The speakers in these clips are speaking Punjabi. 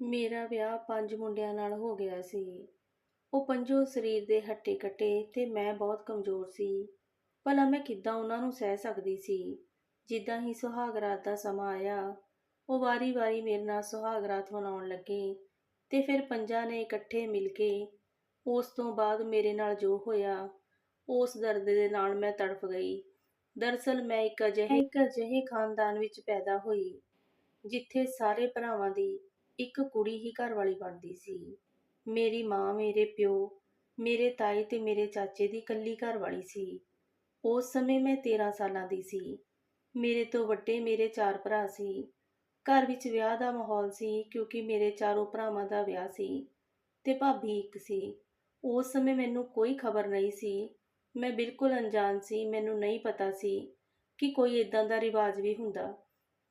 ਮੇਰਾ ਵਿਆਹ ਪੰਜ ਮੁੰਡਿਆਂ ਨਾਲ ਹੋ ਗਿਆ ਸੀ। ਉਹ ਪੰਜੋ ਸਰੀਰ ਦੇ ਹੱਟੇ ਕੱਟੇ ਤੇ ਮੈਂ ਬਹੁਤ ਕਮਜ਼ੋਰ ਸੀ। ਭਲਾ ਮੈਂ ਕਿੱਦਾਂ ਉਹਨਾਂ ਨੂੰ ਸਹਿ ਸਕਦੀ ਸੀ? ਜਿੱਦਾਂ ਹੀ ਸੁਹਾਗ ਰਾਤ ਦਾ ਸਮਾਂ ਆਇਆ, ਉਹ ਵਾਰੀ-ਵਾਰੀ ਮੇਰੇ ਨਾਲ ਸੁਹਾਗ ਰਾਤ ਮਨਾਉਣ ਲੱਗੇ ਤੇ ਫਿਰ ਪੰਜਾਂ ਨੇ ਇਕੱਠੇ ਮਿਲ ਕੇ ਉਸ ਤੋਂ ਬਾਅਦ ਮੇਰੇ ਨਾਲ ਜੋ ਹੋਇਆ, ਉਸ ਦਰਦ ਦੇ ਨਾਲ ਮੈਂ ਤੜਫ ਗਈ। ਦਰਅਸਲ ਮੈਂ ਇੱਕ ਅਜਿਹੇ ਇੱਕ ਅਜਿਹੇ ਖਾਨਦਾਨ ਵਿੱਚ ਪੈਦਾ ਹੋਈ, ਜਿੱਥੇ ਸਾਰੇ ਭਰਾਵਾਂ ਦੀ ਇੱਕ ਕੁੜੀ ਹੀ ਘਰ ਵਾਲੀ ਬਣਦੀ ਸੀ। ਮੇਰੀ ਮਾਂ, ਮੇਰੇ ਪਿਓ, ਮੇਰੇ ਤਾਏ ਤੇ ਮੇਰੇ ਚਾਚੇ ਦੀ ਇਕੱਲੀ ਘਰ ਵਾਲੀ ਸੀ। ਉਸ ਸਮੇਂ ਮੈਂ 13 ਸਾਲਾਂ ਦੀ ਸੀ। ਮੇਰੇ ਤੋਂ ਵੱਡੇ ਮੇਰੇ ਚਾਰ ਭਰਾ ਸੀ। ਘਰ ਵਿੱਚ ਵਿਆਹ ਦਾ ਮਾਹੌਲ ਸੀ ਕਿਉਂਕਿ ਮੇਰੇ ਚਾਰੋਂ ਭਰਾਵਾਂ ਦਾ ਵਿਆਹ ਸੀ ਤੇ ਭਾਬੀ ਇੱਕ ਸੀ। ਉਸ ਸਮੇਂ ਮੈਨੂੰ ਕੋਈ ਖਬਰ ਨਹੀਂ ਸੀ। ਮੈਂ ਬਿਲਕੁਲ ਅਣਜਾਣ ਸੀ। ਮੈਨੂੰ ਨਹੀਂ ਪਤਾ ਸੀ ਕਿ ਕੋਈ ਇਦਾਂ ਦਾ ਰਿਵਾਜ ਵੀ ਹੁੰਦਾ।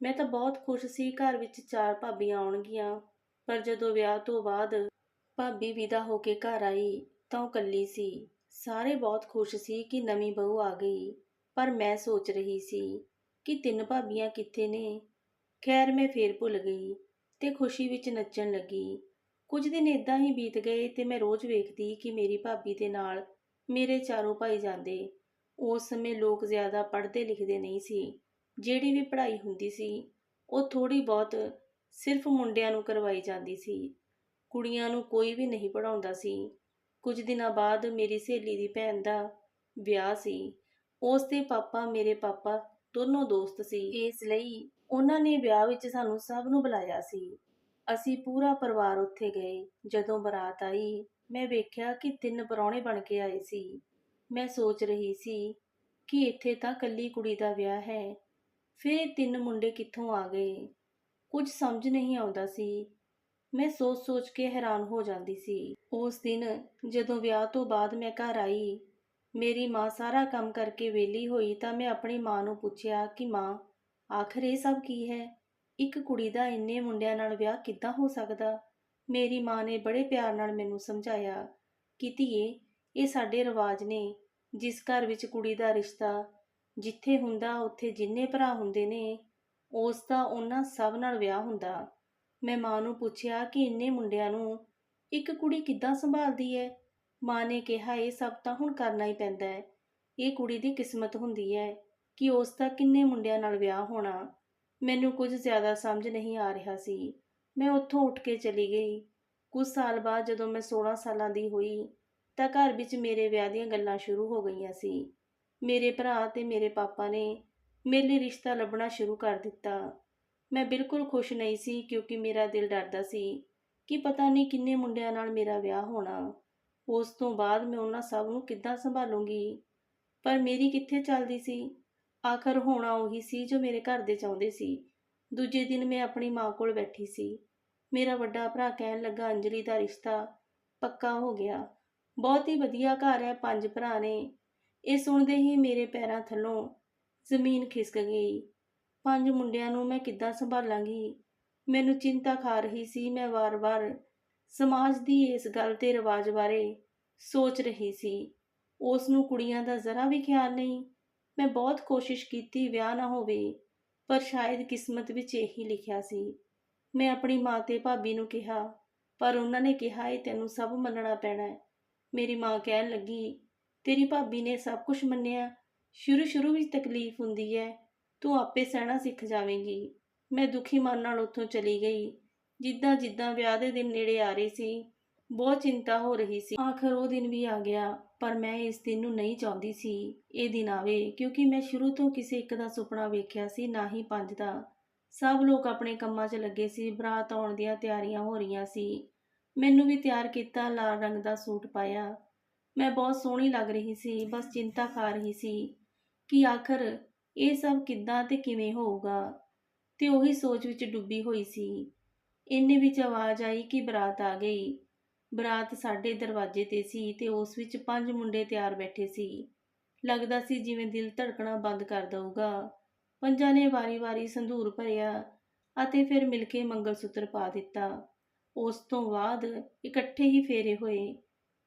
ਮੈਂ ਤਾਂ ਬਹੁਤ ਖੁਸ਼ ਸੀ ਘਰ ਵਿੱਚ ਚਾਰ ਭਾਬੀਆਂ ਆਉਣਗੀਆਂ। ਪਰ ਜਦੋਂ ਵਿਆਹ ਤੋਂ ਬਾਅਦ ਭਾਬੀ ਵਿਦਾ ਹੋ ਕੇ ਘਰ ਆਈ ਤਾਂ ਉਹ ਇਕੱਲੀ ਸੀ। ਸਾਰੇ ਬਹੁਤ ਖੁਸ਼ ਸੀ ਕਿ ਨਵੀਂ ਬਹੂ ਆ ਗਈ। ਪਰ ਮੈਂ ਸੋਚ ਰਹੀ ਸੀ ਕਿ ਤਿੰਨ ਭਾਬੀਆਂ ਕਿੱਥੇ ਨੇ। ਖੈਰ, ਮੈਂ ਫੇਰ ਭੁੱਲ ਗਈ ਤੇ ਖੁਸ਼ੀ ਵਿੱਚ ਨੱਚਣ ਲੱਗੀ। ਕੁਝ ਦਿਨ ਇਦਾਂ ਹੀ ਬੀਤ ਗਏ ਤੇ ਮੈਂ ਰੋਜ਼ ਵੇਖਦੀ ਕਿ ਮੇਰੀ ਭਾਬੀ ਦੇ ਨਾਲ ਮੇਰੇ ਚਾਰੋਂ ਭਾਈ ਜਾਂਦੇ। ਉਸ ਸਮੇਂ ਲੋਕ ਜ਼ਿਆਦਾ ਪੜ੍ਹਦੇ ਲਿਖਦੇ ਨਹੀਂ ਸੀ। ਜਿਹੜੀ ਵੀ ਪੜ੍ਹਾਈ ਹੁੰਦੀ ਸੀ, ਉਹ ਥੋੜ੍ਹੀ ਬਹੁਤ ਸਿਰਫ ਮੁੰਡਿਆਂ ਨੂੰ ਕਰਵਾਈ ਜਾਂਦੀ ਸੀ। ਕੁੜੀਆਂ ਨੂੰ ਕੋਈ ਵੀ ਨਹੀਂ ਪੜ੍ਹਾਉਂਦਾ ਸੀ। ਕੁਝ ਦਿਨਾਂ ਬਾਅਦ ਮੇਰੀ ਸਹੇਲੀ ਦੀ ਭੈਣ ਦਾ ਵਿਆਹ ਸੀ। ਉਸ ਦੇ ਪਾਪਾ, ਮੇਰੇ ਪਾਪਾ ਦੋਨੋਂ ਦੋਸਤ ਸੀ। ਇਸ ਲਈ ਉਹਨਾਂ ਨੇ ਵਿਆਹ ਵਿੱਚ ਸਾਨੂੰ ਸਭ ਨੂੰ ਬੁਲਾਇਆ ਸੀ। ਅਸੀਂ ਪੂਰਾ ਪਰਿਵਾਰ ਉੱਥੇ ਗਏ। ਜਦੋਂ ਬਰਾਤ ਆਈ, ਮੈਂ ਵੇਖਿਆ ਕਿ ਤਿੰਨ ਪਰੌਣੇ ਬਣ ਕੇ ਆਏ ਸੀ। ਮੈਂ ਸੋਚ ਰਹੀ ਸੀ ਕਿ ਇੱਥੇ ਤਾਂ ਕੱਲੀ ਕੁੜੀ ਦਾ ਵਿਆਹ ਹੈ। ਫਿਰ ਇਹ ਤਿੰਨ ਮੁੰਡੇ ਕਿੱਥੋਂ ਆ ਗਏ? ਕੁਝ ਸਮਝ ਨਹੀਂ ਆਉਂਦਾ ਸੀ। ਮੈਂ ਸੋਚ-ਸੋਚ ਕੇ ਹੈਰਾਨ ਹੋ ਜਾਂਦੀ ਸੀ। ਉਸ ਦਿਨ ਜਦੋਂ ਵਿਆਹ ਤੋਂ ਬਾਅਦ ਮੈਂ ਘਰ ਆਈ, ਮੇਰੀ ਮਾਂ ਸਾਰਾ ਕੰਮ ਕਰਕੇ ਵਿਹਲੀ ਹੋਈ ਤਾਂ ਮੈਂ ਆਪਣੀ ਮਾਂ ਨੂੰ ਪੁੱਛਿਆ ਕਿ ਮਾਂ, ਆਖਰ ਇਹ ਸਭ ਕੀ ਹੈ? ਇੱਕ ਕੁੜੀ ਦਾ ਇੰਨੇ ਮੁੰਡਿਆਂ ਨਾਲ ਵਿਆਹ ਕਿੱਦਾਂ ਹੋ ਸਕਦਾ? ਮੇਰੀ ਮਾਂ ਨੇ ਬੜੇ ਪਿਆਰ ਨਾਲ ਮੈਨੂੰ ਸਮਝਾਇਆ ਕਿ ਧੀਏ, ਇਹ ਸਾਡੇ ਰਿਵਾਜ ਨੇ, ਜਿਸ ਘਰ ਵਿੱਚ ਕੁੜੀ ਦਾ ਰਿਸ਼ਤਾ ਜਿੱਥੇ ਹੁੰਦਾ, ਉੱਥੇ ਜਿੰਨੇ ਭਰਾ ਹੁੰਦੇ ਨੇ, ਉਸ ਦਾ ਉਹਨਾਂ ਸਭ ਨਾਲ ਵਿਆਹ ਹੁੰਦਾ। ਮੈਂ ਮਾਂ ਨੂੰ ਪੁੱਛਿਆ ਕਿ ਇੰਨੇ ਮੁੰਡਿਆਂ ਨੂੰ ਇੱਕ ਕੁੜੀ ਕਿੱਦਾਂ ਸੰਭਾਲਦੀ ਹੈ ਮਾਂ ਨੇ ਕਿਹਾ, ਇਹ ਸਭ ਤਾਂ ਹੁਣ ਕਰਨਾ ਹੀ ਪੈਂਦਾ ਹੈ ਇਹ ਕੁੜੀ ਦੀ ਕਿਸਮਤ ਹੁੰਦੀ ਹੈ ਕਿ ਉਸ ਦਾ ਕਿੰਨੇ ਮੁੰਡਿਆਂ ਨਾਲ ਵਿਆਹ ਹੋਣਾ। ਮੈਨੂੰ ਕੁਝ ਜ਼ਿਆਦਾ ਸਮਝ ਨਹੀਂ ਆ ਰਿਹਾ ਸੀ। ਮੈਂ ਉੱਥੋਂ ਉੱਠ ਕੇ ਚਲੀ ਗਈ। ਕੁਝ ਸਾਲ ਬਾਅਦ ਜਦੋਂ ਮੈਂ 16 ਸਾਲਾਂ ਦੀ ਹੋਈ, ਤਾਂ ਘਰ ਵਿੱਚ ਮੇਰੇ ਵਿਆਹ ਦੀਆਂ ਗੱਲਾਂ ਸ਼ੁਰੂ ਹੋ ਗਈਆਂ ਸੀ। ਮੇਰੇ ਭਰਾ ਤੇ ਮੇਰੇ ਪਾਪਾ ਨੇ ਮੇਰੇ ਲਈ ਰਿਸ਼ਤਾ ਲੱਭਣਾ ਸ਼ੁਰੂ ਕਰ ਦਿੱਤਾ। ਮੈਂ ਬਿਲਕੁਲ ਖੁਸ਼ ਨਹੀਂ ਸੀ ਕਿਉਂਕਿ ਮੇਰਾ ਦਿਲ ਡਰਦਾ ਸੀ ਕਿ ਪਤਾ ਨਹੀਂ ਕਿੰਨੇ ਮੁੰਡਿਆਂ ਨਾਲ ਮੇਰਾ ਵਿਆਹ ਹੋਣਾ। ਉਸ ਤੋਂ ਬਾਅਦ ਮੈਂ ਉਹਨਾਂ ਸਭ ਨੂੰ ਕਿੱਦਾਂ ਸੰਭਾਲੂੰਗੀ? ਪਰ ਮੇਰੀ ਕਿੱਥੇ ਚੱਲਦੀ ਸੀ? ਆਖਰ ਹੋਣਾ ਉਹੀ ਸੀ ਜੋ ਮੇਰੇ ਘਰ ਦੇ ਚਾਹੁੰਦੇ ਸੀ। ਦੂਜੇ ਦਿਨ ਮੈਂ ਆਪਣੀ ਮਾਂ ਕੋਲ ਬੈਠੀ ਸੀ। ਮੇਰਾ ਵੱਡਾ ਭਰਾ ਕਹਿਣ ਲੱਗਾ, ਅੰਜਲੀ ਦਾ ਰਿਸ਼ਤਾ ਪੱਕਾ ਹੋ ਗਿਆ। ਬਹੁਤ ਹੀ ਵਧੀਆ ਘਰ ਹੈ, ਪੰਜ ਭਰਾ ਨੇ। ਇਹ ਸੁਣਦੇ ਹੀ ਮੇਰੇ ਪੈਰਾਂ ਥੱਲੋਂ ਜ਼ਮੀਨ ਖਿਸਕ ਗਈ। ਪੰਜ ਮੁੰਡਿਆਂ ਨੂੰ ਮੈਂ ਕਿੱਦਾਂ ਸੰਭਾਲਾਂਗੀ? ਮੈਨੂੰ ਚਿੰਤਾ ਖਾ ਰਹੀ ਸੀ। ਮੈਂ ਵਾਰ-ਵਾਰ ਸਮਾਜ ਦੀ ਇਸ ਗੱਲ ਤੇ ਰਿਵਾਜ ਬਾਰੇ ਸੋਚ ਰਹੀ ਸੀ। ਉਸ ਨੂੰ ਕੁੜੀਆਂ ਦਾ ਜ਼ਰਾ ਵੀ ਖਿਆਲ ਨਹੀਂ। ਮੈਂ ਬਹੁਤ ਕੋਸ਼ਿਸ਼ ਕੀਤੀ ਵਿਆਹ ਨਾ ਹੋਵੇ, ਪਰ ਸ਼ਾਇਦ ਕਿਸਮਤ ਵਿੱਚ ਇਹੀ ਲਿਖਿਆ ਸੀ। ਮੈਂ ਆਪਣੀ ਮਾਂ ਤੇ ਭਾਬੀ ਨੂੰ ਕਿਹਾ, ਪਰ ਉਹਨਾਂ ਨੇ ਕਿਹਾ, ਇਹ ਤੈਨੂੰ ਸਭ ਮੰਨਣਾ ਪੈਣਾ ਹੈ। ਮੇਰੀ ਮਾਂ ਕਹਿਣ ਲੱਗੀ ਤੇਰੀ ਭਾਬੀ ਨੇ ਸਭ ਕੁਝ ਮੰਨਿਆ। ਸ਼ੁਰੂ ਸ਼ੁਰੂ ਵਿੱਚ ਤਕਲੀਫ ਹੁੰਦੀ ਹੈ। ਤੂੰ ਆਪੇ ਸਹਿਣਾ ਸਿੱਖ ਜਾਵੇਂਗੀ। ਮੈਂ ਦੁਖੀ ਮਨ ਨਾਲ ਉੱਥੋਂ ਚਲੀ ਗਈ। ਜਿੱਦਾਂ ਜਿੱਦਾਂ ਵਿਆਹ ਦੇ ਦਿਨ ਨੇੜੇ ਆ ਰਹੀ ਸੀ, ਬਹੁਤ ਚਿੰਤਾ ਹੋ ਰਹੀ ਸੀ। ਆਖਰ ਉਹ ਦਿਨ ਵੀ ਆ ਗਿਆ, ਪਰ ਮੈਂ ਇਸ ਦਿਨ ਨੂੰ ਨਹੀਂ ਚਾਹੁੰਦੀ ਸੀ। ਇਹ ਦਿਨ ਆਵੇ, ਕਿਉਂਕਿ ਮੈਂ ਸ਼ੁਰੂ ਤੋਂ ਕਿਸੇ ਇੱਕ ਦਾ ਸੁਪਨਾ ਵੇਖਿਆ ਸੀ, ਨਾ ਹੀ ਪੰਜ ਦਾ। ਸਭ ਲੋਕ ਆਪਣੇ ਕੰਮਾਂ 'ਚ ਲੱਗੇ ਸੀ, ਬਰਾਤ ਆਉਣ ਦੀਆਂ ਤਿਆਰੀਆਂ ਹੋ ਰਹੀਆਂ ਸੀ। ਮੈਨੂੰ ਵੀ ਤਿਆਰ ਕੀਤਾ ਲਾਲ ਰੰਗ ਦਾ ਸੂਟ ਪਾਇਆ। ਮੈਂ ਬਹੁਤ ਸੋਹਣੀ ਲੱਗ ਰਹੀ ਸੀ, ਬਸ ਚਿੰਤਾ ਖਾ ਰਹੀ ਸੀ ਕਿ ਆਖਰ ਇਹ ਸਭ ਕਿੱਦਾਂ ਤੇ ਕਿਵੇਂ ਹੋਊਗਾ। ਤੇ ਉਹੀ ਸੋਚ ਵਿੱਚ ਡੁੱਬੀ ਹੋਈ ਸੀ। ਇੰਨੇ ਵਿੱਚ ਆਵਾਜ਼ ਆਈ ਕਿ ਬਰਾਤ ਆ ਗਈ। ਬਰਾਤ ਸਾਡੇ ਦਰਵਾਜ਼ੇ ਤੇ ਸੀ ਤੇ ਉਸ ਵਿੱਚ ਪੰਜ ਮੁੰਡੇ ਤਿਆਰ ਬੈਠੇ ਸੀ। ਲੱਗਦਾ ਸੀ ਜਿਵੇਂ ਦਿਲ ਧੜਕਣਾ ਬੰਦ ਕਰ ਦਊਗਾ। ਪੰਜਾਂ ਨੇ ਵਾਰੀ-ਵਾਰੀ ਸੰਧੂਰ ਭਰਿਆ ਅਤੇ ਫਿਰ ਮਿਲ ਕੇ ਮੰਗਲ ਸੂਤਰ ਪਾ ਦਿੱਤਾ। ਉਸ ਤੋਂ ਬਾਅਦ ਇਕੱਠੇ ਹੀ ਫੇਰੇ ਹੋਏ।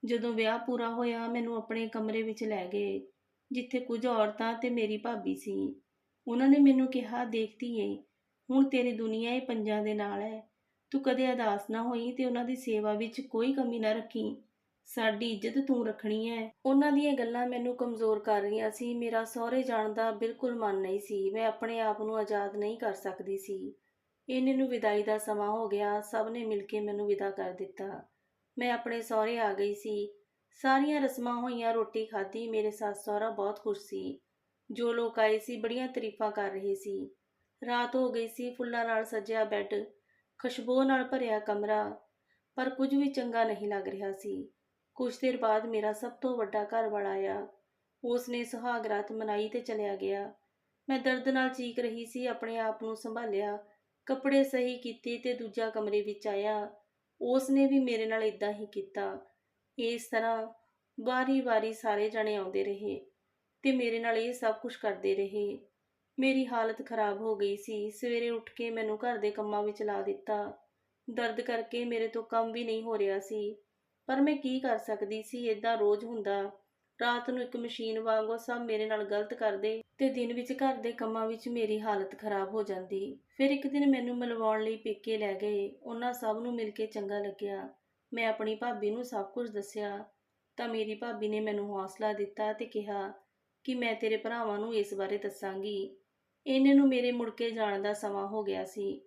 ਜਦੋਂ ਵਿਆਹ ਪੂਰਾ ਹੋਇਆ, ਮੈਨੂੰ ਆਪਣੇ ਕਮਰੇ ਵਿੱਚ ਲੈ ਗਏ, ਜਿੱਥੇ ਕੁਝ ਔਰਤਾਂ ਤੇ ਮੇਰੀ ਭਾਬੀ ਸੀ। ਉਹਨਾਂ ਨੇ ਮੈਨੂੰ ਕਿਹਾ ਦੇਖਤੀ ਏ ਹੁਣ ਤੇਰੀ ਦੁਨੀਆ ਇਹ ਪੰਜਾਂ ਦੇ ਨਾਲ ਹੈ। ਤੂੰ ਕਦੇ ਅਦਾਸ ਨਾ ਹੋਈ ਤੇ ਉਹਨਾਂ ਦੀ ਸੇਵਾ ਵਿੱਚ ਕੋਈ ਕਮੀ ਨਾ ਰੱਖੀ। ਸਾਡੀ ਇੱਜ਼ਤ ਤੂੰ ਰੱਖਣੀ ਹੈ। ਉਹਨਾਂ ਦੀਆਂ ਗੱਲਾਂ ਮੈਨੂੰ ਕਮਜ਼ੋਰ ਕਰ ਰਹੀਆਂ ਸੀ। ਮੇਰਾ ਸਹੁਰੇ ਜਾਣ ਦਾ ਬਿਲਕੁਲ ਮਨ ਨਹੀਂ ਸੀ। ਮੈਂ ਆਪਣੇ ਆਪ ਨੂੰ ਆਜ਼ਾਦ ਨਹੀਂ ਕਰ ਸਕਦੀ ਸੀ। ਇਹਨੇ ਨੂੰ ਵਿਦਾਈ ਦਾ ਸਮਾਂ ਹੋ ਗਿਆ। ਸਭ ਨੇ ਮਿਲ ਕੇ ਮੈਨੂੰ ਵਿਦਾ ਕਰ ਦਿੱਤਾ। ਮੈਂ ਆਪਣੇ ਸਹੁਰੇ ਆ ਗਈ ਸੀ। ਸਾਰੀਆਂ ਰਸਮਾਂ ਹੋਈਆਂ, ਰੋਟੀ ਖਾਧੀ, ਮੇਰੇ ਸੱਸ ਸਹੁਰਾ ਬਹੁਤ ਖੁਸ਼ ਸੀ। ਜੋ ਲੋਕ ਆਏ ਸੀ, ਬੜੀਆਂ ਤਾਰੀਫਾਂ ਕਰ ਰਹੇ ਸੀ। ਰਾਤ ਹੋ ਗਈ ਸੀ, ਫੁੱਲਾਂ ਨਾਲ ਸਜਿਆ ਬੈੱਡ, ਖੁਸ਼ਬੂ ਨਾਲ ਭਰਿਆ ਕਮਰਾ, ਪਰ ਕੁਝ ਵੀ ਚੰਗਾ ਨਹੀਂ ਲੱਗ ਰਿਹਾ ਸੀ। ਕੁਝ ਦੇਰ ਬਾਅਦ ਮੇਰਾ ਸਭ ਤੋਂ ਵੱਡਾ ਘਰ ਵਾਲਾ ਆਇਆ। ਉਸ ਨੇ ਸੁਹਾਗ ਰਾਤ ਮਨਾਈ ਤੇ ਚਲਿਆ ਗਿਆ। ਮੈਂ ਦਰਦ ਨਾਲ ਚੀਕ ਰਹੀ ਸੀ, ਆਪਣੇ ਆਪ ਨੂੰ ਸੰਭਾਲਿਆ, ਕੱਪੜੇ ਸਹੀ ਕੀਤੇ ਤੇ ਦੂਜਾ ਕਮਰੇ ਵਿੱਚ ਆਇਆ। ਉਸ ਨੇ ਵੀ ਮੇਰੇ ਨਾਲ ਇਦਾਂ ਹੀ ਕੀਤਾ। ਇਸ ਤਰ੍ਹਾਂ ਵਾਰੀ-ਵਾਰੀ ਸਾਰੇ ਜਣੇ ਆਉਂਦੇ ਰਹੇ ਤੇ ਮੇਰੇ ਨਾਲ ਇਹ ਸਭ ਕੁਝ ਕਰਦੇ ਰਹੇ। ਮੇਰੀ ਹਾਲਤ ਖਰਾਬ ਹੋ ਗਈ ਸੀ। ਸਵੇਰੇ ਉੱਠ ਕੇ ਮੈਨੂੰ ਘਰ ਦੇ ਕੰਮਾਂ ਵਿੱਚ ਲਾ ਦਿੱਤਾ। ਦਰਦ ਕਰਕੇ ਮੇਰੇ ਤੋਂ ਕੰਮ ਵੀ ਨਹੀਂ ਹੋ ਰਿਹਾ ਸੀ। ਪਰ ਮੈਂ ਕੀ ਕਰ ਸਕਦੀ ਸੀ? ਇਦਾਂ ਰੋਜ਼ ਹੁੰਦਾ ਰਾਤ ਨੂੰ ਇੱਕ ਮਸ਼ੀਨ ਵਾਂਗੂ ਸਭ ਮੇਰੇ ਨਾਲ ਗਲਤ ਕਰਦੇ ਤੇ ਦਿਨ ਵਿੱਚ ਘਰ ਦੇ ਕੰਮਾਂ ਵਿੱਚ ਮੇਰੀ ਹਾਲਤ ਖਰਾਬ ਹੋ ਜਾਂਦੀ। ਫਿਰ ਇੱਕ ਦਿਨ ਮੈਨੂੰ ਮਿਲਵਾਉਣ ਲਈ ਪੇਕੇ ਲੈ ਗਏ। ਉਹਨਾਂ ਸਭ ਨੂੰ ਮਿਲ ਕੇ ਚੰਗਾ ਲੱਗਿਆ। ਮੈਂ ਆਪਣੀ ਭਾਬੀ ਨੂੰ ਸਭ ਕੁਝ ਦੱਸਿਆ। ਤਾਂ ਮੇਰੀ ਭਾਬੀ ਨੇ ਮੈਨੂੰ ਹੌਸਲਾ ਦਿੱਤਾ ਤੇ ਕਿਹਾ ਕਿ ਮੈਂ ਤੇਰੇ ਭਰਾਵਾਂ ਨੂੰ ਇਸ ਬਾਰੇ ਦੱਸਾਂਗੀ। ਇਹਨੇ ਨੂੰ ਮੇਰੇ ਮੁੜ ਕੇ ਜਾਣ ਦਾ ਸਮਾਂ ਹੋ ਗਿਆ ਸੀ।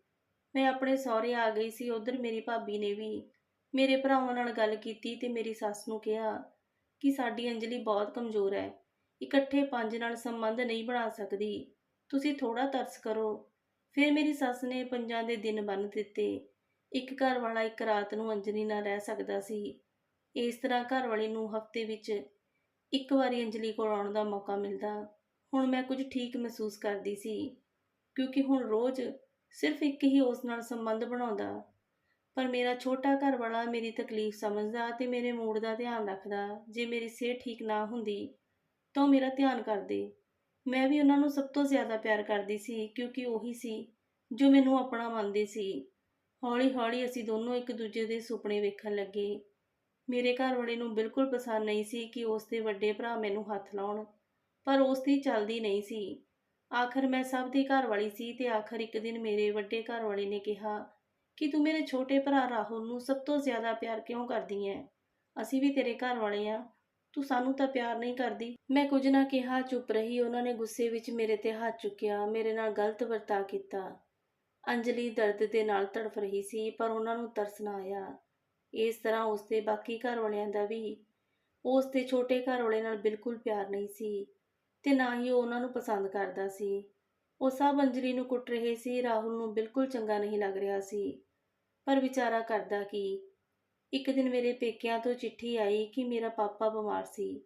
ਮੈਂ ਆਪਣੇ ਸਹੁਰੇ ਆ ਗਈ ਸੀ। ਉਧਰ ਮੇਰੀ ਭਾਬੀ ਨੇ ਵੀ ਮੇਰੇ ਭਰਾਵਾਂ ਨਾਲ ਗੱਲ ਕੀਤੀ ਤੇ ਮੇਰੀ ਸੱਸ ਨੂੰ ਕਿਹਾ ਕਿ ਸਾਡੀ ਅੰਜਲੀ ਬਹੁਤ ਕਮਜ਼ੋਰ ਹੈ। ਇਕੱਠੇ ਪੰਜ ਨਾਲ ਸੰਬੰਧ ਨਹੀਂ ਬਣਾ ਸਕਦੀ। ਤੁਸੀਂ ਥੋੜਾ ਤਰਸ ਕਰੋ। ਫਿਰ ਮੇਰੀ ਸੱਸ ਨੇ ਪੰਜਾਂ ਦੇ ਦਿਨ ਬੰਨ ਦਿੱਤੇ। ਇੱਕ ਘਰ ਵਾਲਾ ਇੱਕ ਰਾਤ ਨੂੰ ਅੰਜਲੀ ਨਾਲ ਰਹਿ ਸਕਦਾ ਸੀ। ਇਸ ਤਰ੍ਹਾਂ ਘਰ ਵਾਲੀ ਨੂੰ ਹਫ਼ਤੇ ਵਿੱਚ ਇੱਕ ਵਾਰੀ ਅੰਜਲੀ ਕੋਲ ਆਉਣ ਦਾ ਮੌਕਾ ਮਿਲਦਾ। ਹੁਣ ਮੈਂ ਕੁਝ ਠੀਕ ਮਹਿਸੂਸ ਕਰਦੀ ਸੀ। ਕਿਉਂਕਿ ਹੁਣ ਰੋਜ਼ ਸਿਰਫ ਇੱਕ ਹੀ ਉਸ ਨਾਲ ਸੰਬੰਧ ਬਣਾਉਂਦਾ। ਪਰ ਮੇਰਾ ਛੋਟਾ ਘਰ ਵਾਲਾ ਮੇਰੀ ਤਕਲੀਫ ਸਮਝਦਾ ਤੇ ਮੇਰੇ ਮੂਡ ਦਾ ਧਿਆਨ ਰੱਖਦਾ, ਜੇ ਮੇਰੀ ਸਿਹਤ ਠੀਕ ਨਾ ਹੁੰਦੀ ਤਾਂ ਉਹ ਮੇਰਾ ਧਿਆਨ ਕਰਦੇ। ਮੈਂ ਵੀ ਉਹਨਾਂ ਨੂੰ ਸਭ ਤੋਂ ਜ਼ਿਆਦਾ ਪਿਆਰ ਕਰਦੀ ਸੀ ਕਿਉਂਕਿ ਉਹੀ ਸੀ ਜੋ ਮੈਨੂੰ ਆਪਣਾ ਮੰਨਦੇ ਸੀ। ਹੌਲੀ-ਹੌਲੀ ਅਸੀਂ ਦੋਨੋਂ ਇੱਕ ਦੂਜੇ ਦੇ ਸੁਪਨੇ ਵੇਖਣ ਲੱਗੇ। ਮੇਰੇ ਘਰ ਵਾਲੇ ਨੂੰ ਬਿਲਕੁਲ ਪਸੰਦ ਨਹੀਂ ਸੀ ਕਿ ਉਸ ਦੇ ਵੱਡੇ ਭਰਾ ਮੈਨੂੰ ਹੱਥ ਲਾਉਣ, ਪਰ ਉਸ ਦੀ ਚੱਲਦੀ ਨਹੀਂ ਸੀ। ਆਖਰ ਮੈਂ ਸਭ ਦੀ ਘਰ ਵਾਲੀ ਸੀ ਤੇ ਆਖਰ ਇੱਕ ਦਿਨ ਮੇਰੇ ਵੱਡੇ ਘਰ ਵਾਲੇ ਨੇ ਕਿਹਾ ਕਿ ਤੂੰ ਮੇਰੇ ਛੋਟੇ ਭਰਾ ਰਾਹੁਲ ਨੂੰ ਸਭ ਤੋਂ ਜ਼ਿਆਦਾ ਪਿਆਰ ਕਿਉਂ ਕਰਦੀ ਹੈ ਅਸੀਂ ਵੀ ਤੇਰੇ ਘਰ ਵਾਲੇ ਆ। ਤੂੰ ਸਾਨੂੰ ਤਾਂ ਪਿਆਰ ਨਹੀਂ ਕਰਦੀ। ਮੈਂ ਕੁਝ ਨਾ ਕਿਹਾ, ਚੁੱਪ ਰਹੀ। ਉਹਨਾਂ ਨੇ ਗੁੱਸੇ ਵਿੱਚ ਮੇਰੇ ਤੇ ਹੱਥ ਚੁੱਕਿਆ, ਮੇਰੇ ਨਾਲ ਗਲਤ ਵਰਤਾਅ ਕੀਤਾ। ਅੰਜਲੀ ਦਰਦ ਦੇ ਨਾਲ ਤੜਫ ਰਹੀ ਸੀ, ਪਰ ਉਹਨਾਂ ਨੂੰ ਤਰਸ ਨਾ ਆਇਆ। ਇਸ ਤਰ੍ਹਾਂ ਉਸ ਦੇ ਬਾਕੀ ਘਰ ਵਾਲਿਆਂ ਦਾ ਵੀ ਉਸ ਦੇ ਛੋਟੇ ਘਰ ਵਾਲੇ ਨਾਲ ਬਿਲਕੁਲ ਪਿਆਰ ਨਹੀਂ ਸੀ ਤੇ ਨਾ ਹੀ ਉਹ ਉਹਨਾਂ ਨੂੰ ਪਸੰਦ ਕਰਦਾ ਸੀ। ਉਹ ਸਭ ਅੰਜਲੀ ਨੂੰ ਕੁੱਟ ਰਹੇ ਸੀ। ਰਾਹੁਲ ਨੂੰ ਬਿਲਕੁਲ ਚੰਗਾ ਨਹੀਂ ਲੱਗ ਰਿਹਾ ਸੀ। ਪਰ ਵਿਚਾਰਾ ਕਰਦਾ ਕੀ? ਇੱਕ ਦਿਨ ਮੇਰੇ ਪੇਕਿਆਂ ਤੋਂ ਚਿੱਠੀ ਆਈ ਕਿ ਮੇਰਾ ਪਾਪਾ ਬਿਮਾਰ ਸੀ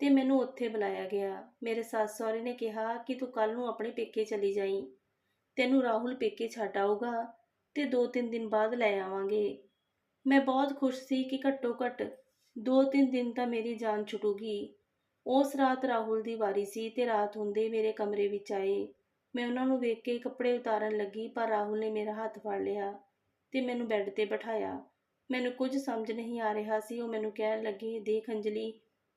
ਤੇ ਮੈਨੂੰ ਉੱਥੇ ਬੁਲਾਇਆ ਗਿਆ। ਮੇਰੇ ਸੱਸ ਸਹੁਰੇ ਨੇ ਕਿਹਾ ਕਿ ਤੂੰ ਕੱਲ ਨੂੰ ਆਪਣੇ ਪੇਕੇ ਚਲੀ ਜਾਈਂ। ਤੈਨੂੰ ਰਾਹੁਲ ਪੇਕੇ ਛੱਡ ਆਊਗਾ ਤੇ 2-3 ਦਿਨ ਬਾਅਦ ਲੈ ਆਵਾਂਗੇ। ਮੈਂ ਬਹੁਤ ਖੁਸ਼ ਸੀ ਕਿ ਘੱਟੋ ਘੱਟ 2-3 ਦਿਨ ਤਾਂ ਮੇਰੀ ਜਾਨ ਛੁੱਟੂਗੀ। ਉਸ ਰਾਤ ਰਾਹੁਲ ਦੀ ਵਾਰੀ ਸੀ ਤੇ ਰਾਤ ਹੁੰਦੇ ਮੇਰੇ ਕਮਰੇ ਵਿੱਚ ਆਏ। ਮੈਂ ਉਹਨਾਂ ਨੂੰ ਵੇਖ ਕੇ ਕੱਪੜੇ ਉਤਾਰਨ ਲੱਗੀ ਪਰ ਰਾਹੁਲ ਨੇ ਮੇਰਾ ਹੱਥ ਫੜ ਲਿਆ। ਤੇ ਮੈਨੂੰ ਬੈੱਡ ਤੇ ਬਿਠਾਇਆ। ਮੈਨੂੰ ਕੁਝ ਸਮਝ ਨਹੀਂ ਆ ਰਿਹਾ ਸੀ। ਉਹ ਮੈਨੂੰ ਕਹਿਣ ਲੱਗੇ, ਦੇਖ ਅੰਜਲੀ,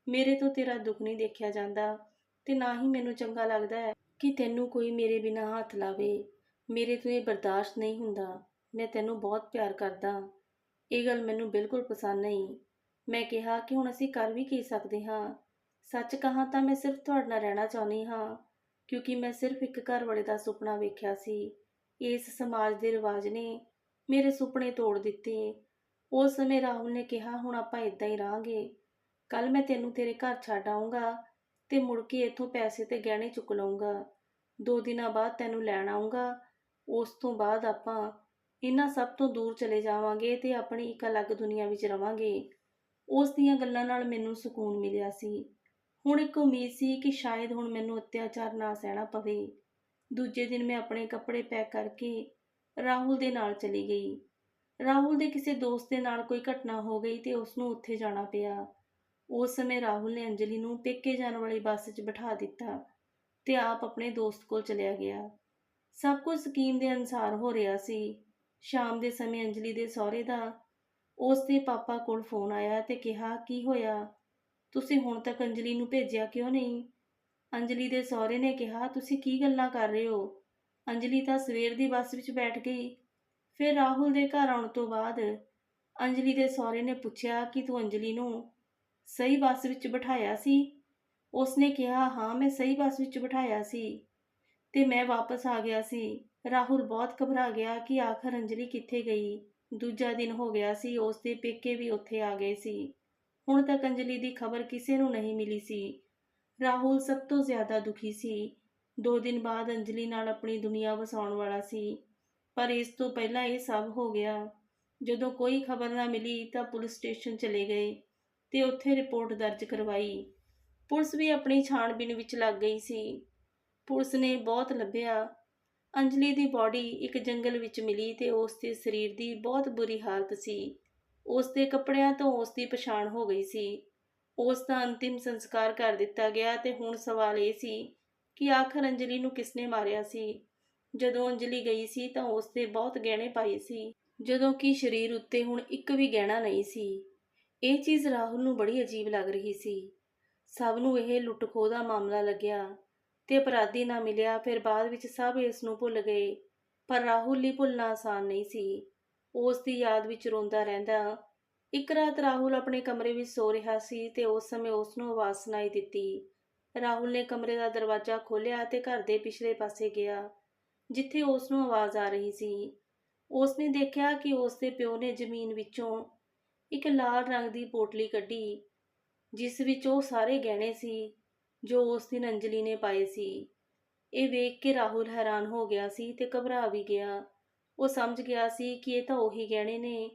ਮੇਰੇ ਤੋਂ ਤੇਰਾ ਦੁੱਖ ਨਹੀਂ ਦੇਖਿਆ ਜਾਂਦਾ ਤੇ ਨਾ ਹੀ ਮੈਨੂੰ ਚੰਗਾ ਲੱਗਦਾ ਹੈ ਕਿ ਤੈਨੂੰ ਕੋਈ ਮੇਰੇ ਬਿਨਾਂ ਹੱਥ ਲਾਵੇ। ਮੇਰੇ ਤੋਂ ਇਹ ਬਰਦਾਸ਼ਤ ਨਹੀਂ ਹੁੰਦਾ। ਮੈਂ ਤੈਨੂੰ ਬਹੁਤ ਪਿਆਰ ਕਰਦਾ। ਇਹ ਗੱਲ ਮੈਨੂੰ ਬਿਲਕੁਲ ਪਸੰਦ ਨਹੀਂ। ਮੈਂ ਕਿਹਾ ਕਿ ਹੁਣ ਅਸੀਂ ਕਰ ਵੀ ਕੀ ਸਕਦੇ ਹਾਂ? ਸੱਚ ਕਹਾਂ ਤਾਂ ਮੈਂ ਸਿਰਫ ਤੁਹਾਡੇ ਨਾਲ ਰਹਿਣਾ ਚਾਹੁੰਦੀ ਹਾਂ, ਕਿਉਂਕਿ ਮੈਂ ਸਿਰਫ ਇੱਕ ਘਰ ਵਾਲੇ ਦਾ ਸੁਪਨਾ ਵੇਖਿਆ ਸੀ। ਇਸ ਸਮਾਜ ਦੇ ਰਿਵਾਜ ਨੇ ਮੇਰੇ ਸੁਪਨੇ ਤੋੜ ਦਿੱਤੇ ਉਸ ਸਮੇਂ ਰਾਹੁਲ ਨੇ ਕਿਹਾ, ਹੁਣ ਆਪਾਂ ਇਦਾਂ ਹੀ ਰਹਾਂਗੇ ਕੱਲ ਮੈਂ ਤੈਨੂੰ ਤੇਰੇ ਘਰ ਛੱਡ ਆਉਂਗਾ ਤੇ ਮੁੜ ਕੇ ਇੱਥੋਂ ਪੈਸੇ ਤੇ ਗਹਿਣੇ ਚੁੱਕ ਲਵਾਂਗਾ ਦੋ ਦਿਨਾਂ ਬਾਅਦ ਤੈਨੂੰ ਲੈਣ ਆਉਂਗਾ ਉਸ ਤੋਂ ਬਾਅਦ ਆਪਾਂ ਇਹਨਾਂ ਸਭ ਤੋਂ ਦੂਰ ਚਲੇ ਜਾਵਾਂਗੇ ਤੇ ਆਪਣੀ ਇੱਕ ਅਲੱਗ ਦੁਨੀਆ ਵਿੱਚ ਰਵਾਂਗੇ। ਉਸ ਦੀਆਂ ਗੱਲਾਂ ਨਾਲ ਮੈਨੂੰ ਸਕੂਨ ਮਿਲਿਆ ਸੀ। ਹੁਣ ਇੱਕ ਉਮੀਦ ਸੀ ਕਿ ਸ਼ਾਇਦ ਹੁਣ ਮੈਨੂੰ ਅਤਿਆਚਾਰ ਨਾ ਸਹਿਣਾ ਪਵੇ। ਦੂਜੇ ਦਿਨ ਮੈਂ ਆਪਣੇ ਕੱਪੜੇ ਪੈਕ ਕਰਕੇ ਰਾਹੁਲ ਦੇ ਨਾਲ ਚਲੀ ਗਈ। ਰਾਹੁਲ ਦੇ ਕਿਸੇ ਦੋਸਤ ਦੇ ਨਾਲ ਕੋਈ ਘਟਨਾ ਹੋ ਗਈ ਤੇ ਉਸ ਨੂੰ ਉੱਥੇ ਜਾਣਾ ਪਿਆ। ਉਸ ਸਮੇਂ ਰਾਹੁਲ ਨੇ ਅੰਜਲੀ ਨੂੰ ਪੇਕੇ ਜਾਣ ਵਾਲੀ ਬੱਸ 'ਚ ਬਿਠਾ ਦਿੱਤਾ ਤੇ ਆਪ ਆਪਣੇ ਦੋਸਤ ਕੋਲ ਚਲਿਆ ਗਿਆ। ਸਭ ਕੁਝ ਸਕੀਮ ਦੇ ਅਨੁਸਾਰ ਹੋ ਰਿਹਾ ਸੀ। ਸ਼ਾਮ ਦੇ ਸਮੇਂ ਅੰਜਲੀ ਦੇ ਸਹੁਰੇ ਦਾ ਉਸ ਦੇ ਪਾਪਾ ਕੋਲ ਫੋਨ ਆਇਆ ਤੇ ਕਿਹਾ, ਕੀ ਹੋਇਆ? ਤੁਸੀਂ ਹੁਣ ਤੱਕ ਅੰਜਲੀ ਨੂੰ ਭੇਜਿਆ ਕਿਉਂ ਨਹੀਂ? ਅੰਜਲੀ ਦੇ ਸਹੁਰੇ ਨੇ ਕਿਹਾ, ਤੁਸੀਂ ਕੀ ਗੱਲਾਂ ਕਰ ਰਹੇ ਹੋ? ਅੰਜਲੀ ਤਾਂ ਸਵੇਰ ਦੀ ਬੱਸ ਵਿੱਚ ਬੈਠ ਗਈ। ਫਿਰ ਰਾਹੁਲ ਦੇ ਘਰ ਆਉਣ ਤੋਂ ਬਾਅਦ ਅੰਜਲੀ ਦੇ ਸਹੁਰੇ ਨੇ ਪੁੱਛਿਆ ਕਿ ਤੂੰ ਅੰਜਲੀ ਨੂੰ ਸਹੀ ਬੱਸ ਵਿੱਚ ਬਿਠਾਇਆ ਸੀ? ਉਸਨੇ ਕਿਹਾ, ਹਾਂ, ਮੈਂ ਸਹੀ ਬੱਸ ਵਿੱਚ ਬਿਠਾਇਆ ਸੀ ਤੇ ਮੈਂ ਵਾਪਸ ਆ ਗਿਆ ਸੀ। ਰਾਹੁਲ ਬਹੁਤ ਘਬਰਾ ਗਿਆ ਕਿ ਆਖਰ ਅੰਜਲੀ ਕਿੱਥੇ ਗਈ। ਦੂਜਾ ਦਿਨ ਹੋ ਗਿਆ ਸੀ ਉਸ ਦੇ ਪੇਕੇ ਵੀ ਉੱਥੇ ਆ ਗਏ ਸੀ। ਹੁਣ ਤੱਕ ਅੰਜਲੀ ਦੀ ਖਬਰ ਕਿਸੇ ਨੂੰ ਨਹੀਂ ਮਿਲੀ ਸੀ। ਰਾਹੁਲ ਸਭ ਤੋਂ ਜ਼ਿਆਦਾ ਦੁਖੀ ਸੀ। ਦੋ ਦਿਨ ਬਾਅਦ ਅੰਜਲੀ ਨਾਲ ਆਪਣੀ ਦੁਨੀਆ ਵਸਾਉਣ ਵਾਲਾ ਸੀ। ਪਰ ਇਸ ਤੋਂ ਪਹਿਲਾਂ ਇਹ ਸਭ ਹੋ ਗਿਆ। ਜਦੋਂ ਕੋਈ ਖਬਰ ਨਾ ਮਿਲੀ ਤਾਂ ਪੁਲਿਸ ਸਟੇਸ਼ਨ ਚਲੇ ਗਏ ਤੇ ਉੱਥੇ ਰਿਪੋਰਟ ਦਰਜ ਕਰਵਾਈ। ਪੁਲਿਸ ਵੀ ਆਪਣੀ ਛਾਣਬੀਨ ਵਿੱਚ ਲੱਗ ਗਈ ਸੀ। ਪੁਲਿਸ ਨੇ ਬਹੁਤ ਲੱਭਿਆ। ਅੰਜਲੀ ਦੀ ਬਾਡੀ ਇੱਕ ਜੰਗਲ ਵਿੱਚ ਮਿਲੀ ਤੇ ਉਸ ਦੇ ਸਰੀਰ ਦੀ ਬਹੁਤ ਬੁਰੀ ਹਾਲਤ ਸੀ। ਉਸ ਦੇ ਕੱਪੜਿਆਂ ਤੋਂ ਉਸ ਦੀ ਪਛਾਣ ਹੋ ਗਈ ਸੀ। ਉਸ ਦਾ ਅੰਤਿਮ ਸੰਸਕਾਰ ਕਰ ਦਿੱਤਾ ਗਿਆ ਤੇ ਹੁਣ ਸਵਾਲ ਇਹ ਸੀ ਕਿ ਆਖਰ ਅੰਜਲੀ ਨੂੰ ਕਿਸਨੇ ਮਾਰਿਆ ਸੀ? ਜਦੋਂ ਅੰਜਲੀ ਗਈ ਸੀ ਤਾਂ ਉਸ ਦੇ ਬਹੁਤ ਗਹਿਣੇ ਪਾਏ ਸੀ। ਜਦੋਂ ਕਿ ਸਰੀਰ ਉੱਤੇ ਹੁਣ ਇੱਕ ਵੀ ਗਹਿਣਾ ਨਹੀਂ ਸੀ। ਇਹ ਚੀਜ਼ ਰਾਹੁਲ ਨੂੰ ਬੜੀ ਅਜੀਬ ਲੱਗ ਰਹੀ ਸੀ। ਸਭ ਨੂੰ ਇਹ ਲੁੱਟ-ਖੋਹ ਦਾ ਮਾਮਲਾ ਲੱਗਿਆ ਤੇ ਅਪਰਾਧੀ ਨਾ ਮਿਲਿਆ, ਫਿਰ ਬਾਅਦ ਵਿੱਚ ਸਭ ਇਸ ਨੂੰ ਭੁੱਲ ਗਏ। ਪਰ ਰਾਹੁਲ ਲਈ ਭੁੱਲਣਾ ਆਸਾਨ ਨਹੀਂ ਸੀ। ਉਸ ਦੀ ਯਾਦ ਵਿੱਚ ਰੋਂਦਾ ਰਹਿੰਦਾ, ਇੱਕ ਰਾਤ ਰਾਹੁਲ ਆਪਣੇ ਕਮਰੇ ਵਿੱਚ ਸੋ ਰਿਹਾ ਸੀ ਤੇ ਉਸ ਸਮੇਂ ਉਸ ਨੂੰ ਆਵਾਜ਼ ਸੁਣਾਈ ਦਿੱਤੀ। ਰਾਹੁਲ ਨੇ ਕਮਰੇ ਦਾ ਦਰਵਾਜ਼ਾ ਖੋਲ੍ਹਿਆ ਤੇ ਘਰ ਦੇ ਪਿਛਲੇ ਪਾਸੇ ਗਿਆ, ਜਿੱਥੇ ਉਸ ਨੂੰ ਆਵਾਜ਼ ਆ ਰਹੀ ਸੀ। ਉਸ ਨੇ ਦੇਖਿਆ ਕਿ ਉਸ ਦੇ ਪਿਓ ਨੇ ਜ਼ਮੀਨ ਵਿੱਚੋਂ ਇੱਕ ਲਾਲ ਰੰਗ ਦੀ ਪੋਟਲੀ ਕੱਢੀ, ਜਿਸ ਵਿੱਚ ਉਹ ਸਾਰੇ ਗਹਿਣੇ ਸੀ, ਜੋ ਉਸ ਦਿਨ ਅੰਜਲੀ ਨੇ ਪਾਏ ਸੀ। ਇਹ ਵੇਖ ਕੇ ਰਾਹੁਲ ਹੈਰਾਨ ਹੋ ਗਿਆ ਸੀ ਤੇ ਘਬਰਾ ਵੀ ਗਿਆ। ਉਹ ਸਮਝ ਗਿਆ ਸੀ ਕਿ ਇਹ ਤਾਂ ਉਹੀ ਗਹਿਣੇ ਨੇ।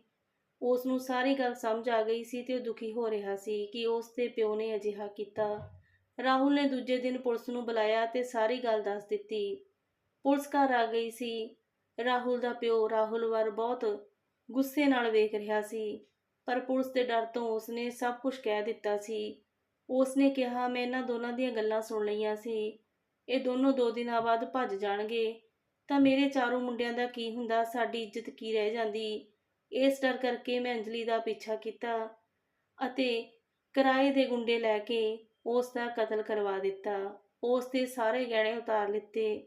ਉਸ ਨੂੰ ਸਾਰੀ ਗੱਲ ਸਮਝ ਆ ਗਈ ਸੀ ਤੇ ਉਹ ਦੁਖੀ ਹੋ ਰਿਹਾ ਸੀ ਕਿ ਉਸ ਦੇ ਪਿਓ ਨੇ ਅਜਿਹਾ ਕੀਤਾ। ਰਾਹੁਲ ਨੇ ਦੂਜੇ ਦਿਨ ਪੁਲਿਸ ਨੂੰ ਬੁਲਾਇਆ ਤੇ ਸਾਰੀ ਗੱਲ ਦੱਸ ਦਿੱਤੀ। ਪੁਲਿਸ ਘਰ ਆ ਗਈ ਸੀ। ਰਾਹੁਲ ਦਾ ਪਿਓ ਰਾਹੁਲ ਵੱਲ ਬਹੁਤ ਗੁੱਸੇ ਨਾਲ ਵੇਖ ਰਿਹਾ ਸੀ, ਪਰ ਪੁਲਿਸ ਦੇ ਡਰ ਤੋਂ ਉਸਨੇ ਸਭ ਕੁਝ ਕਹਿ ਦਿੱਤਾ ਸੀ। ਉਸਨੇ ਕਿਹਾ, ਮੈਂ ਇਹਨਾਂ ਦੋਨਾਂ ਦੀਆਂ ਗੱਲਾਂ ਸੁਣ ਲਈਆਂ ਸੀ। ਇਹ ਦੋਨੋਂ ਦੋ ਦਿਨਾਂ ਬਾਅਦ ਭੱਜ ਜਾਣਗੇ। ਤਾਂ ਮੇਰੇ ਚਾਰੋਂ ਮੁੰਡਿਆਂ ਦਾ ਕੀ ਹੁੰਦਾ? ਸਾਡੀ ਇੱਜ਼ਤ ਕੀ ਰਹਿ ਜਾਂਦੀ? ਇਸ ਡਰ ਕਰਕੇ ਮੈਂ ਅੰਜਲੀ ਦਾ ਪਿੱਛਾ ਕੀਤਾ ਅਤੇ ਕਿਰਾਏ ਦੇ ਗੁੰਡੇ ਲੈ ਕੇ ਉਸ ਦਾ ਕਤਲ ਕਰਵਾ ਦਿੱਤਾ। ਉਸ ਦੇ ਸਾਰੇ ਗਹਿਣੇ ਉਤਾਰ ਲਿੱਤੇ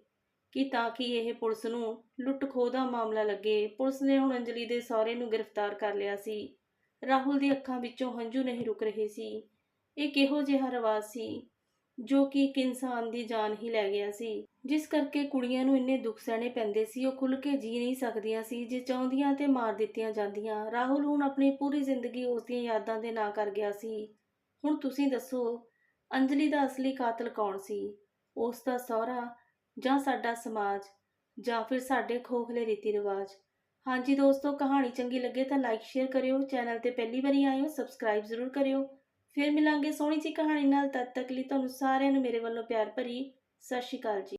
ਕਿ ਤਾਂ ਕਿ ਇਹ ਪੁਲਿਸ ਨੂੰ ਲੁੱਟ ਖੋਹ ਦਾ ਮਾਮਲਾ ਲੱਗੇ। ਪੁਲਿਸ ਨੇ ਹੁਣ ਅੰਜਲੀ ਦੇ ਸਹੁਰੇ ਨੂੰ ਗ੍ਰਿਫਤਾਰ ਕਰ ਲਿਆ ਸੀ। ਰਾਹੁਲ ਦੀ ਅੱਖਾਂ ਵਿੱਚੋਂ ਹੰਝੂ ਨਹੀਂ ਰੁਕ ਰਹੇ ਸੀ। ਇਹ ਕਿਹੋ ਜਿਹਾ ਰਿਵਾਜ ਸੀ ਜੋ ਕਿ ਇੱਕ ਇਨਸਾਨ ਦੀ ਜਾਨ ਹੀ ਲੈ ਗਿਆ ਸੀ। ਜਿਸ ਕਰਕੇ ਕੁੜੀਆਂ ਨੂੰ ਇੰਨੇ ਦੁੱਖ ਸਹਿਣੇ ਪੈਂਦੇ ਸੀ, ਉਹ ਖੁੱਲ ਕੇ ਜੀ ਨਹੀਂ ਸਕਦੀਆਂ ਸੀ ਜੇ ਚਾਹੁੰਦੀਆਂ ਤੇ ਮਾਰ ਦਿੱਤੀਆਂ ਜਾਂਦੀਆਂ। ਰਾਹੁਲ ਹੁਣ ਆਪਣੀ ਪੂਰੀ ਜ਼ਿੰਦਗੀ ਉਸ ਦੀਆਂ ਯਾਦਾਂ ਦੇ ਨਾਂ ਕਰ ਗਿਆ ਸੀ। ਹੁਣ ਤੁਸੀਂ ਦੱਸੋ ਅੰਜਲੀ ਦਾ ਅਸਲੀ ਕਾਤਲ ਕੌਣ ਸੀ? ਉਸ ਦਾ ਸਹੁਰਾ ਜਾਂ ਸਾਡਾ ਸਮਾਜ ਜਾਂ ਫਿਰ ਸਾਡੇ ਖੋਖਲੇ ਰੀਤੀ ਰਿਵਾਜ ਹਾਂਜੀ ਦੋਸਤੋ, ਕਹਾਣੀ ਚੰਗੀ ਲੱਗੇ ਤਾਂ ਲਾਈਕ ਸ਼ੇਅਰ ਕਰਿਓ ਚੈਨਲ ਤੇ ਪਹਿਲੀ ਵਾਰੀ ਆਏ ਹੋ ਸਬਸਕ੍ਰਾਈਬ ਜ਼ਰੂਰ ਕਰਿਓ। ਫਿਰ ਮਿਲਾਂਗੇ ਸੋਹਣੀ ਜਿਹੀ ਕਹਾਣੀ ਨਾਲ, ਤਦ ਤੱਕ ਲਈ ਤੁਹਾਨੂੰ ਸਾਰਿਆਂ ਨੂੰ ਮੇਰੇ ਵੱਲੋਂ ਪਿਆਰ ਭਰੀ ਸਤਿ ਸ਼੍ਰੀ ਅਕਾਲ ਜੀ।